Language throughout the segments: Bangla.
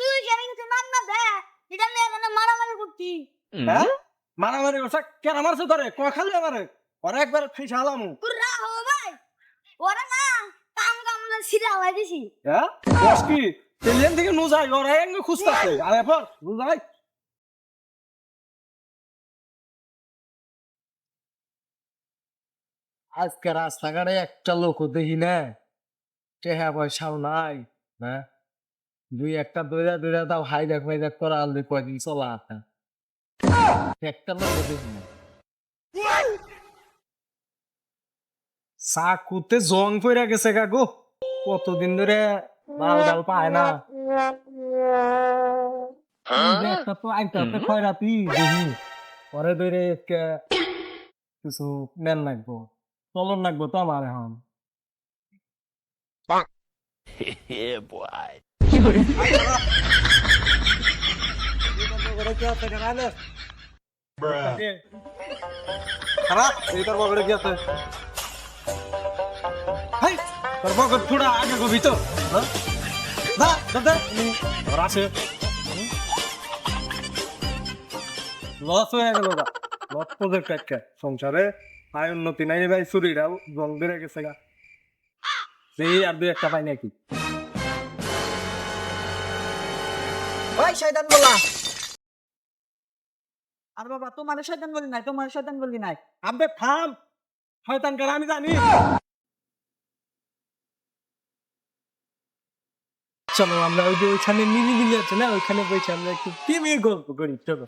তুই জানি কিছু মান না দে এটা নিয়ে এখানে মারামারি করতি হ্যাঁ? মারামারি করছে? কেন মারছে ধরে? ক আমারে? পরে একবার ফিস হালাম তোর রাহ ভাই। ওরা না কাম কাম না সিরা হয়ে দিছি। হ্যাঁ? বস কি? তেলিয়ান থেকে নু যাই ওরা এঙ্গে খুঁজতাছে। আরে পর নু যাই আজকে রাস্তাঘাটে একটা লোক দেখি না। টেহা পয়সাও নাই হ্যাঁ? দুই একটা দইরা দইরা দাও হাই দেখ হাই দেখ করা আলবে কয়দিন চলা আছে? একটা লোক না। চাকুতে জং পড়ে গেছে কাকু কতদিন ধরে মাল ডাল পায় না। একটা তো আইটা তো খয়রাতি দেখি পরে ধরে কিছু নেন লাগবো। চলন লাগবো তো আমার এখন। খারাপ এই দাদা ওর আছে লস হয়ে গেল লস সংসারে আয় উন্নতি নাই ভাই চুরিটাও জং বেড়ে গেছে গা সেই আর দুই একটা পাই নাকি? ওই শয়তান বলা। আর বাবা তোমার শয়তান বলি নাই তোমার শয়তান বলি নাই। আবে থাম। শয়তান কার আমি জানি। চলো আমরা ওই যে ওইখানে মিলি মিলি আছে না ওইখানে বসে আমরা একটু প্রেমের গল্প করি চলো।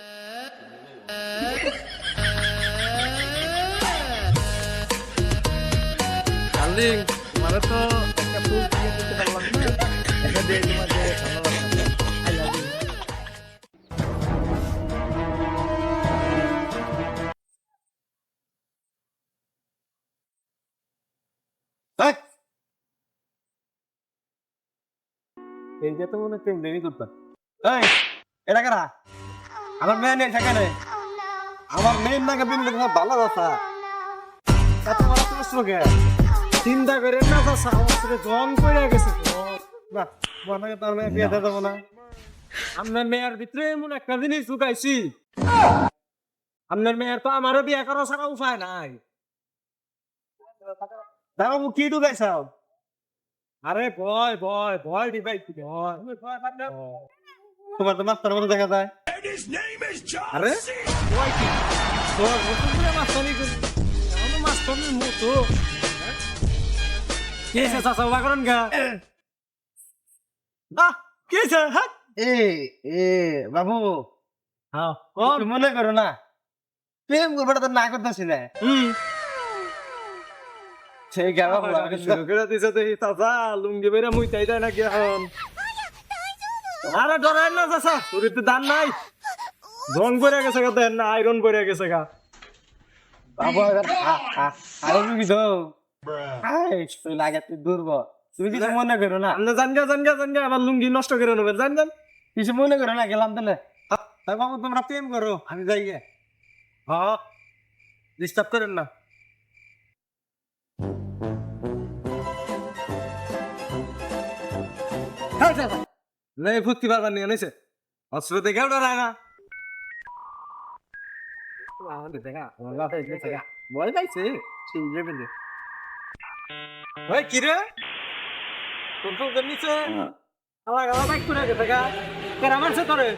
ডার্লিং মানে তো একটা ফুল দিয়ে দিতে পারলাম না। এটা দিয়ে তোমাকে ভালো এইটা তো মনে হচ্ছে করতাম। এই, এটা কারা? আমার মেয়ে নেই সেখানে। আমার মেয়ের নাকি বিন্দু ভালো কথা এত বড় কে? চিন্তা করে না তো জন করে গেছে। না মনে তার মেয়ে বিয়ে দেবো না। আপনার মেয়ের ভিতরে এমন একটা জিনিস ঢুকাইছি। আপনার মেয়ের তো আমারও বিয়ে করা ছাড়া উপায় নাই। বাবু কি ঢুকাইছাও আরে ভয় ভয় ভয় দিবাইছি ভয়। তোমার তো মাস্টার মতো দেখা যায়। আরে? মাস্টারি মাস্টারের মতো হ্যাঁ? কে চাচা উবা করেন গা? আহ কে হ্যাঁ? এ এ বাবু। হ্যাঁ মনে করো না। প্রেম করবাটা তো না করতেছি না হুম। সেই গা বাবু শুরু করে দিছে তো চাচা লুঙ্গি বেড়ে মুইতাই যায় নাকি এখন আরে ডরাই না চাচা শরীরতে দান নাই জং পড়ে গেছে গা দেন না আয়রন পড়ে গেছে গা বাবু আরে তুমি তো আই, তুই লাগে তুই দুর্বল তুমি কিছু মনে করো না আপনি জান গা জান গা জান গা আবার লুঙ্গি নষ্ট করে নেবেন জান জান কিছু মনে করো না গেলাম তাহলে বাবু তোমরা প্রেম করো আমি যাই গে হ্যাঁ ডিস্টার্ব করেন না নেই ফুটকি পারবার নিয়ে নিছে। অস্ত্র দেখেও ডরায় না ভয় পাইছে? ওই কি রে? তোর তো নিচে। আমার আমার বাইক করে গেছে গা। কেন আমার সে তোরে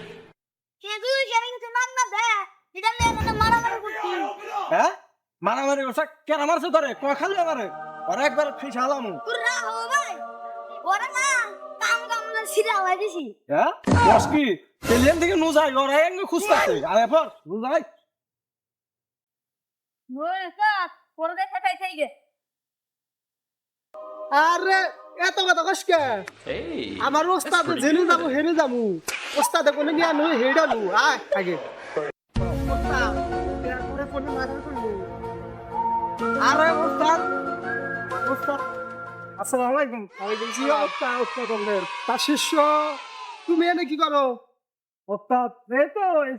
মান না দে এটা নিয়ে এখানে মারামারি হ্যাঁ? মারামারি করছে? কেন খালি আমারে। পরে একবার ফিস হালাম সিরা হয়ে হ্যাঁ? বস কি? তেলিয়ান থেকে নু যাই ওরা এঙ্গে খুঁজতাছে আরে পর নু যাই ওই কাক পরে দেখে খাই গে। আরে এত কথা কস কে? আমার ওস্তাদ জেনে যাব হেরে যাব। ওস্তাদে কোনো জ্ঞান হই হেডা লু আয় আগে। এরপরে। আরে ওস্তাদ ওস্তাদ। আসসালামু আলাইকুম। শিষ্য তুমি এনে কি করো? এই তো এই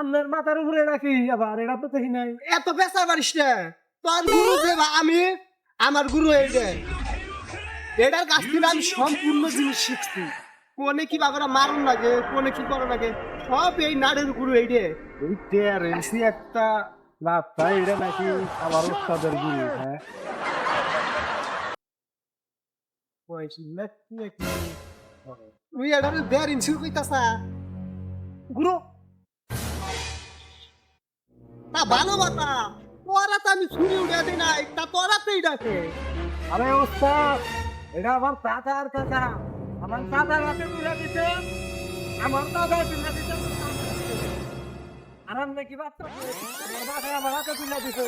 আপনার মাথার উপরে রাখি আবার? এটা তো দেখি নাই। এত পারিস না। তোর গুরু যে আমি আমার গুরু এইটা এটার কাছ থেকে আমি সম্পূর্ণ জিনিস শিখছি। কোনে কি বাগরা মারুন লাগে কোনে কি করা লাগে সব এই নাড়ের গুরু এই রে এই টেয়ারেন্সি একটা বার্তা এটা নাকি আমার ওস্তাদের গুরু হ্যাঁ পয়সা নাকি নাকি তুই এটা দেড় ইঞ্চি কইতাছা গুরু তা ভালো কথা তোরা তো আমি ছুরি উড়ে দিই নাই তা তোরা তো ডাকে আরে ওস্তাদ এটা আমার দাদার কথা আমার দাদার হাতে তুলে দিতে আমার দাদা তুলে দিতে আরাম নাকি বাচ্চা আমার হাতে তুলে দিতে।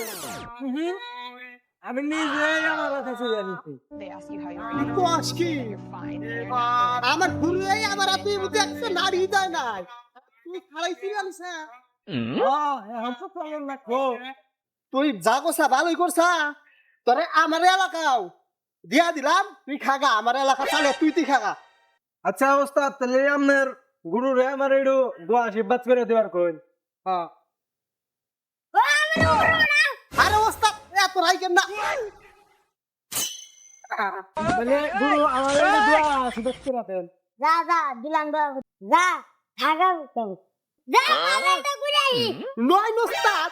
আমি নিজেই আমার কি. আমার গুরু এই আমার মুখে একটা দেয় নাই। তুই হ্যাঁ এখন তো চলেন না কো। তুই যা করছা ভালোই করছা। তোরে আমার এলাকাও দিয়া দিলাম তুই খাগা আমার এলাকা চালে তুই তুই খাগা। আচ্ছা ওস্তাদ তাহলে আপনার গুরু রে আমার একটু দোয়া আশীর্বাদ করে দেওয়ার কই হ্যাঁ। আরে এত রাইকেন না। মানে গুরু আমার দোয়া করে দেন। যা যা দিলাম দোয়া। যা থাকা যা পাগলটা ঘুরে আই নয় নোস্তাদ।